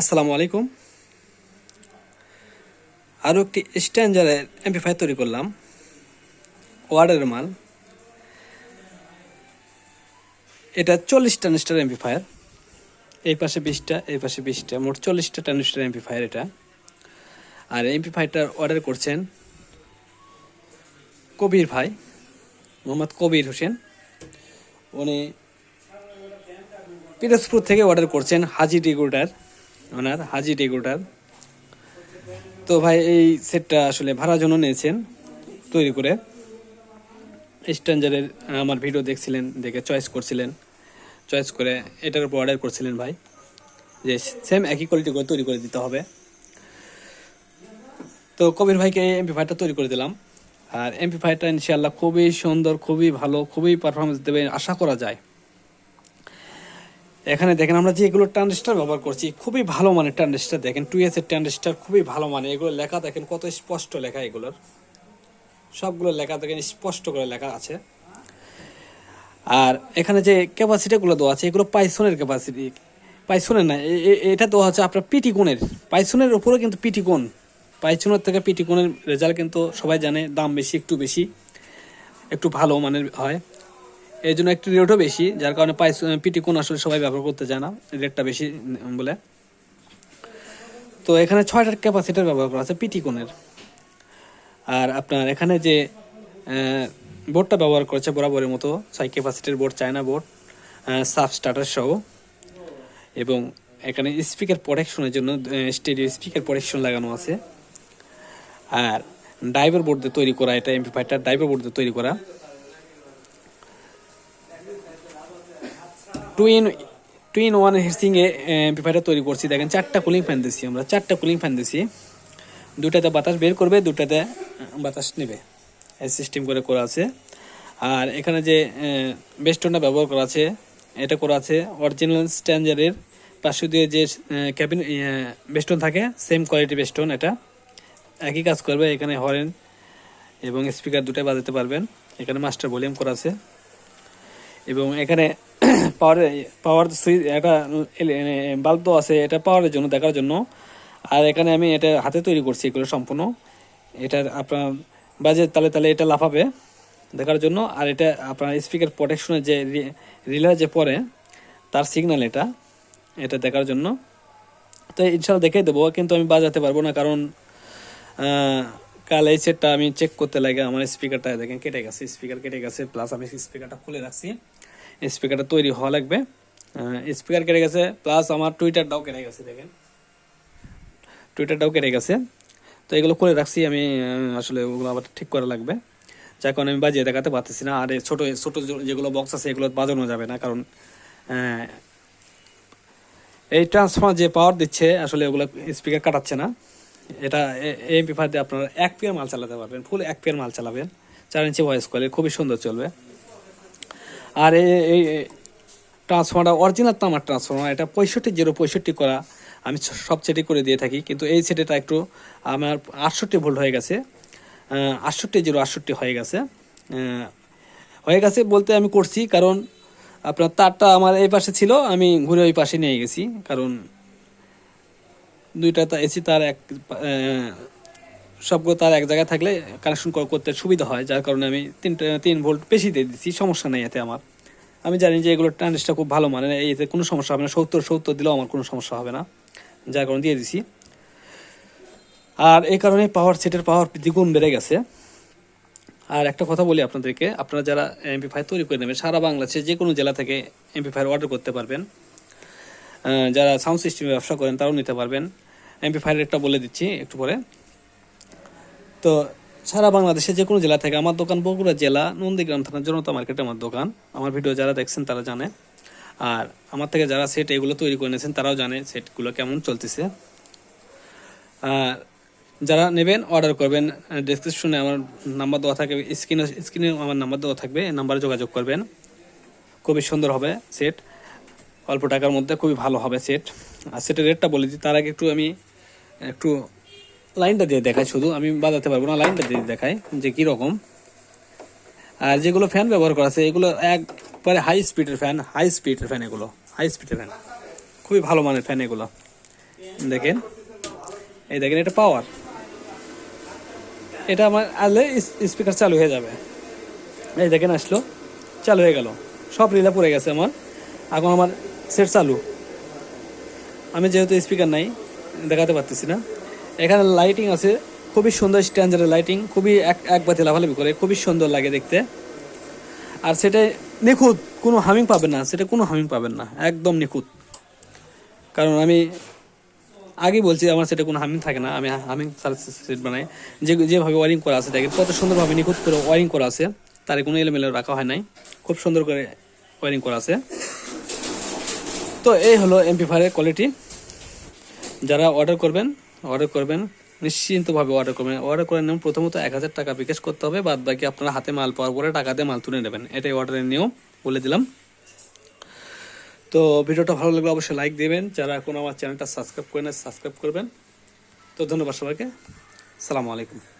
আসসালামু আলাইকুম। আরও একটি স্ট্যান্ডারের এমপিফাই তৈরি করলাম। ওয়ার্ডের মাল। এটা চল্লিশ ট্রানজিস্টার এমপিফায়ার এই পাশে বিশটা, এই পাশে বিশটা, মোট চল্লিশটা ট্রানজিস্টার এমপিফায়ার এটা। আর এমপিফায়ারটার অর্ডার করছেন কবির ভাই, মোহাম্মদ কবির হোসেন। উনি পিরোজপুর থেকে অর্ডার করছেন হাজি ডিগুটার। ওনার হাজি ডিগুটার। তো ভাই, এই সেটটা আসলে ভাড়ার জন্য নিয়েছেন তৈরি করে। স্ট্যান্ডারের আমার ভিডিও দেখছিলেন, দেখে চয়েস করছিলেন। চয়েস করে এটার উপর অর্ডার করছিলেন ভাই। যে সেম একই কোয়ালিটি করে তৈরি করে দিতে হবে। তো কবির ভাইকে এমপি ফাইভটা তৈরি করে দিলাম। আর এমপি ফাইভটা ইনশাল্লাহ খুবই সুন্দর, খুবই ভালো, খুবই পারফরমেন্স দেবে, আশা করা যায়। এখানে দেখেন আমরা যে এগুলো ট্রানজিস্টার ব্যবহার করছি, খুবই ভালো মানের ট্রানজিস্টার দেখেন টু এস এর ট্রানজিস্টার খুবই ভালো মানে এগুলো লেখা দেখেন, কত স্পষ্ট লেখা এগুলোর। সবগুলো লেখা দেখেন, স্পষ্ট করে লেখা আছে। আর এখানে যে ক্যাপাসিটিগুলো দেওয়া আছে, এগুলো পাইসনের ক্যাপাসিটি পাইসনের না এটা দেওয়া হচ্ছে আপনার পিটি কোণের পাইসনের উপরে কিন্তু পিটি কোণ পাইসনের থেকে পিটি কোণের রেজাল্ট কিন্তু সবাই জানে, দাম বেশি, একটু বেশি, একটু ভালো মানের হয়। এই জন্য একটু রেটও বেশি, যার কারণে পাইস পিটি কোণ আসলে সবাই ব্যবহার করতে চায় না রেটটা বেশি বলে। তো এখানে ছয়টার ক্যাপাসিটার ব্যবহার করা আছে পিটি কোণের। আর আপনার এখানে যে বোর্ডটা ব্যবহার করেছে বরাবরের মতো, ছয় ক্যাপাসিটির board China board sub starter সহ। এবং এখানে স্পিকার প্রোটেকশনের জন্য স্টেডিও স্পিকার প্রোটেকশন লাগানো আছে। আর ড্রাইভার বোর্ড দিয়ে তৈরি করা, এটা এমপি ফাইভটা ড্রাইভার বোর্ড দিয়ে তৈরি করা। Two in two in one এ এমপিফাইটা তৈরি করছি। দেখেন, চারটা কুলিং ফ্যান দিচ্ছি আমরা, চারটা কুলিং ফ্যান দিচ্ছি দুটাতে বাতাস বের করবে দুটাতে বাতাস নেবে। এই সিস্টেম করে করা আছে। আর এখানে যে বেস্টনটা ব্যবহার করা আছে, এটা করা আছে অরিজিনাল স্ট্যান্ডারের পাশে দিয়ে যে ক্যাবিন বেস্টন থাকে সেম কোয়ালিটি বেস্টন এটা। একই কাজ করবে, এখানে হরেন এবং স্পিকার দুটাই বাজাতে পারবেন। এখানে মাস্টার ভলিউম করা আছে। এবং এখানে পাওয়ার পাওয়ার সুইচ একটা বাল্ব তো আছে, এটা পাওয়ারের জন্য, দেখার জন্য। আর এখানে আমি এটা হাতে তৈরি করছি এগুলো সম্পূর্ণ। এটা আপনার বাজে তালে তালে এটা লাফাবে দেখার জন্য। আর এটা আপনার স্পিকার প্রোটেকশনের যে রিলার যে পরে, তার সিগন্যাল এটা এটা দেখার জন্য। তো ইনশাল্লাহ দেখে দেবো, কিন্তু আমি বাজাতে পারব না, কারণ কাল এই সেটটা আমি চেক করতে লাগে, আমার স্পিকারটা দেখেন কেটে গেছে স্পিকার কেটে গেছে প্লাস আমি স্পিকারটা খুলে রাখছি। স্পিকারটা তৈরি হওয়া লাগবে। স্পিকার কেটে গেছে প্লাস আমার টুইটারটাও কেটে গেছে, দেখেন। টুইটারটাও কেটে গেছে। তো এগুলো করে রাখছি আমি আসলে ওগুলো আবার ঠিক করা লাগবে। যার কারণে আমি বাজিয়ে দেখাতে পারতেছি না, আর ছোট ছোট যেগুলো বক্স আছে, এগুলো বাজানো যাবে না, কারণ এই ট্রান্সফার যে পাওয়ার দিচ্ছে, আসলে ওগুলো স্পিকার কাটাচ্ছে না। এটা এমপি ফাইভ দিয়ে আপনারা এক পেয়ার মাল চালাতে পারবেন ফুল এক পেয়ার মাল চালাবেন। চার ইঞ্চি ভয়েস কোয়ালিটি খুবই সুন্দর চলবে। আর এই ট্রান্সফর্মার অরিজিনাল তামার ট্রান্সফর্মার এটা পঁয়ষট্টি, জিরো পঁয়ষট্টি করা। আমি সব সেটই করে দিয়ে থাকি, কিন্তু এই সেটেটা একটু আমার আটষট্টি ভোল্ট হয়ে গেছে। আটষট্টি, জিরো আটষট্টি হয়ে গেছে। হয়ে গেছে বলতে আমি করছি, কারণ আপনার তারটা আমার এই পাশে ছিল, আমি ঘুরে ওই পাশে নিয়ে গেছি, কারণ দুইটা এসি তার এক সবগুলো তার এক জায়গায় থাকলে কানেকশন করতে সুবিধা হয়, যার কারণে আমি তিনটা, তিন ভোল্ট বেশি দিয়ে দিচ্ছি, সমস্যা নেই এতে আমার। আমি জানি যে এগুলো ট্রান্সটা খুব ভালো মানে এতে কোনো সমস্যা হবে না, সত্তর সত্তর দিলেও আমার কোনো সমস্যা হবে না, যার কারণে দিয়ে দিছি। আর এই কারণে পাওয়ার সেটের পাওয়ার দ্বিগুণ বেড়ে গেছে। আর একটা কথা বলি আপনাদেরকে, আপনারা যারা এমপি ফাইভ তৈরি করে নেবেন, সারা বাংলাদেশে যে কোনো জেলা থেকে এমপি ফাইভ অর্ডার করতে পারবেন। যারা সাউন্ড সিস্টেমে ব্যবসা করেন, তারাও নিতে পারবেন। এমপি ফাইভ রেটটা বলে দিচ্ছি একটু পরে। তো সারা বাংলাদেশে যে কোনো জেলা থেকে আমার দোকান, বগুড়া জেলা, নন্দীগ্রাম থানা জনতা মার্কেটে আমার দোকান। আমার ভিডিও যারা দেখছেন তারা জানে। আর আমার থেকে যারা সেট এগুলো তৈরি করে নিয়েছেন তারাও জানে সেটগুলো কেমন চলতেছে। আর যারা নেবেন অর্ডার করবেন ডিসক্রিপশনে আমার নাম্বার দেওয়া থাকবে স্ক্রিনে স্ক্রিনে আমার নাম্বার দেওয়া থাকবে, এই নাম্বারে যোগাযোগ করবেন। খুবই সুন্দর হবে সেট। অল্প টাকার মধ্যে খুবই ভালো হবে সেট। আর সেটের রেটটা বলে দিই, তার আগে একটু আমি একটু লাইনটা দিয়ে দেখাই শুধু, আমি বাজাতে পারব না, লাইনটা দিয়ে দেখাই যে কীরকম। আর যেগুলো ফ্যান ব্যবহার করা আছে, এগুলো একবারে হাই স্পিডের ফ্যান হাই স্পিডের ফ্যান এগুলো হাই স্পিডের ফ্যান খুবই ভালো মানের ফ্যান এগুলো। দেখেন, এই দেখেন, এটা পাওয়ার এটা আমার আসলে স্পিকার চালু হয়ে যাবে। এই দেখেন, আসলো, চালু হয়ে গেল। সব রিলা পড়ে গেছে আমার। এখন আমার সেট চালু। আমি যেহেতু স্পিকার নাই, দেখাতে পারতেছি না। এখানে লাইটিং আছে। খুবই সুন্দর স্ট্যান্ডার্ডের লাইটিং খুবই এক এক বাতি লাভালাভি করে, খুবই সুন্দর লাগে দেখতে। আর সেটা নিখুঁত, কোনো হামিং পাবেন না, সেটা কোনো হামিং পাবেন না, একদম নিখুঁত। কারণ আমি আগে বলছি, আমার সেটা কোনো হামিং থাকে না, আমি হামিং সেট বানাই। যে যেভাবে ওয়ারিং করা আছে, দেখেন, কত সুন্দরভাবে নিখুঁত করে ওয়ারিং করা আছে, তার কোনো এলোমেলো রাখা হয় নাই। খুব সুন্দর করে ওয়ারিং করা আছে। তো এই হলো এমপিফায়ারের কোয়ালিটি যারা অর্ডার করবেন অর্ডার করবেন, নিশ্চিন্তভাবে অর্ডার করবেন। অর্ডার করে নেবেন, প্রথমত এক হাজার টাকা বিকাশ করতে হবে বাদ বাকি আপনারা হাতে মাল পাওয়ার পরে টাকা দিয়ে মাল তুলে নেবেন। এটাই অর্ডারের নিয়ম, বলে দিলাম। তো ভিডিওটা ভালো লাগলে অবশ্যই লাইক দেবেন। যারা এখন আমার চ্যানেলটা সাবস্ক্রাইব করে না সাবস্ক্রাইব করবেন। তো ধন্যবাদ সবাইকে। সালামু আলাইকুম।